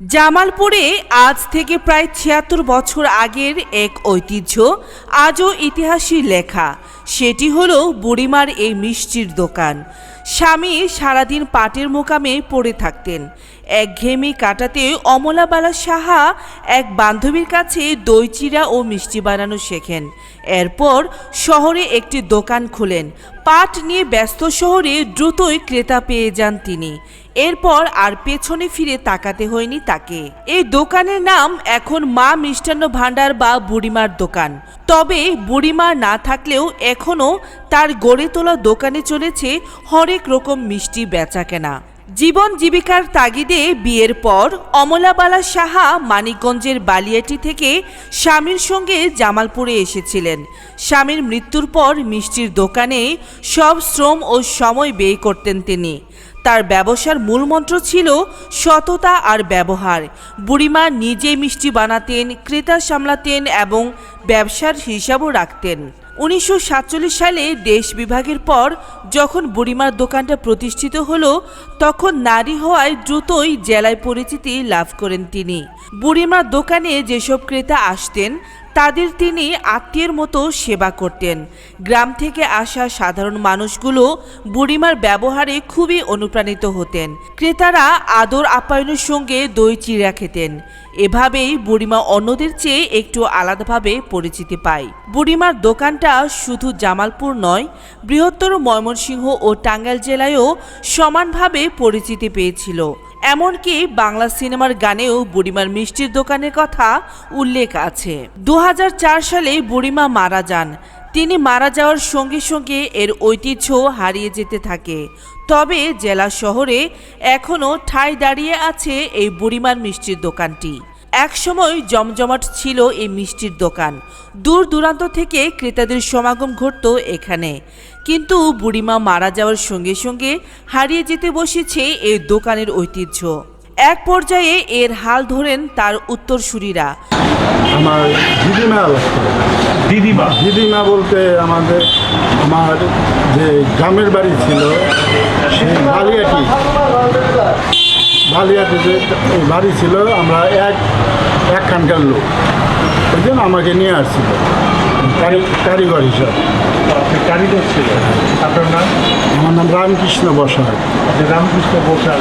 জামালপুরে আজ থেকে প্রায় ছিয়াত্তর বছর আগের এক ঐতিহ্য, আজও ইতিহাসই লেখা। সেটি হলো বুড়িমার এই মিষ্টির দোকান। স্বামী সারাদিন পাটের মোকামে পড়ে থাকতেন। এক ঘেমি কাটাতে অমলাবালা সাহা এক বান্ধবীর কাছে দই চিরা ও মিষ্টি বানানো শেখেন। এরপর শহরে একটি দোকান খুলেন। পাট নিয়ে ব্যস্ত শহরে দ্রুতই ক্রেতা পেয়ে যান তিনি। এরপর আর পেছনে ফিরে তাকাতে হয়নি তাকে। এই দোকানের নাম এখন মা মিষ্টান্ন ভাণ্ডার বা বুড়িমার দোকান। তবে বুড়িমা না থাকলেও এখনও তার গড়ে তোলা দোকানে চলেছে হরেক রকম মিষ্টি বেচা কেনা জীবন জীবিকার তাগিদে বিয়ের পর অমলাবালা সাহা মানিকগঞ্জের বালিয়াটি থেকে স্বামীর সঙ্গে জামালপুরে এসেছিলেন। স্বামীর মৃত্যুর পর মিষ্টির দোকানে সব শ্রম ও সময় ব্যয় করতেন তিনি। তার ব্যবসার মূলমন্ত্র ছিল সততা আর ব্যবহার। বুড়িমা নিজে মিষ্টি বানাতেন, ক্রেতা সামলাতেন এবং ব্যবসার হিসাবও রাখতেন। উনিশশো সাতচল্লিশ সালে দেশ বিভাগের পর যখন বুড়িমার দোকানটা প্রতিষ্ঠিত হলো, তখন নারী হওয়ায় দ্রুতই জেলায় পরিচিতি লাভ করেন তিনি। বুড়িমার দোকানে যেসব ক্রেতা আসতেন তাদের তিনি আত্মীয়ের মতো সেবা করতেন। গ্রাম থেকে আসা সাধারণ মানুষগুলো বুড়িমার ব্যবহারে খুবই অনুপ্রাণিত হতেন। ক্রেতারা আদর আপ্যায়নের সঙ্গে দই চিড়া খেতেন। এভাবেই বুড়িমা অন্যদের চেয়ে একটু আলাদাভাবে পরিচিতি পায়। বুড়িমার দোকানটা শুধু জামালপুর নয়, বৃহত্তর ময়মনসিংহ ও টাঙ্গাইল জেলায়ও সমানভাবে পরিচিতি পেয়েছিল। এমনকি বাংলা সিনেমার গানেও বুড়িমার মিষ্টির দোকানের কথা উল্লেখ আছে। দু সালে বুড়িমা মারা যান। তিনি মারা যাওয়ার সঙ্গে সঙ্গে এর ঐতিহ্য হারিয়ে যেতে থাকে। তবে জেলা শহরে এখনও ঠাঁই দাঁড়িয়ে আছে এই বুড়িমার মিষ্টির দোকানটি। একসময় জমজমাট ছিল এই মিষ্টির দোকান। দূর দূরান্ত থেকে ক্রেতাদের সমাগম ঘটত এখানে। কিন্তু বুড়িমা মারা যাওয়ার সঙ্গে সঙ্গে হারিয়ে যেতে বসেছে এই দোকানের ঐতিহ্য। এক পর্যায়ে এর হাল ধরেন তার উত্তরসূরিরা। আমার দিদিমা দিদিমা দিদিমা বলতে আমাদের, আমার যে গ্রামের বাড়ি ছিল, সেই বালিয়াটি যে বাড়ি ছিল, আমরা এক একখানকার লোক। ওই জন্য আমাকে নিয়ে আসছিল। কারিগর হিসাবে আপনি কারিগর ছিলেন আপনার নাম? আমার নাম রামকৃষ্ণ বসাক আপনি রামকৃষ্ণ বসাক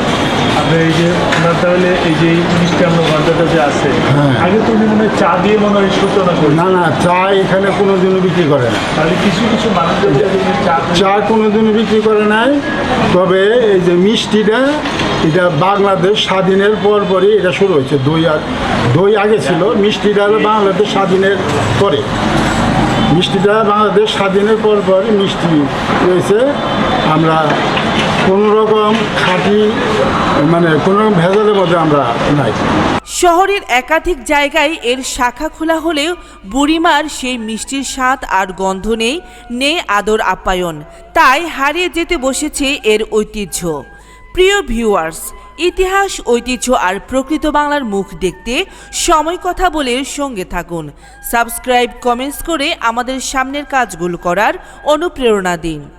আপনি এই যে আপনার তাহলে এই যে মিষ্টান্ন ভান্ডারটা যে আছে হ্যাঁ। আগে তো উনি মনে চা দিয়ে মনে হয় সূচনা করি না না চা এখানে কোনো দিনও বিক্রি করে না। তাহলে কিছু কিছু মানুষদের যে চা চা কোনো দিনও বিক্রি করে নাই। তবে এই যে মিষ্টিটা এটা বাংলাদেশ স্বাধীনের পর পরই এটা শুরু হয়েছে। দই আর দই আগে ছিল মিষ্টিটা হলো বাংলাদেশ স্বাধীনের পরে। মিষ্টিটা বাংলাদেশ স্বাধীনের পর পরই মিষ্টি রয়েছে আমরা কোনো রকম খাঁটি মানে কোনো রকম ভেজালের মধ্যে আমরা নাই। শহরের একাধিক জায়গায় এর শাখা খোলা হলেও বুড়িমার সেই মিষ্টির স্বাদ আর গন্ধ নেই নেই আদর আপ্যায়ন। তাই হারিয়ে যেতে বসেছে এর ঐতিহ্য। প্রিয় ভিউয়ার্স ইতিহাস, ঐতিহ্য আর প্রকৃত বাংলার মুখ দেখতে সময় কথা বলে সঙ্গে থাকুন। সাবস্ক্রাইব, কমেন্টস করে আমাদের সামনের কাজগুলো করার অনুপ্রেরণা দিন।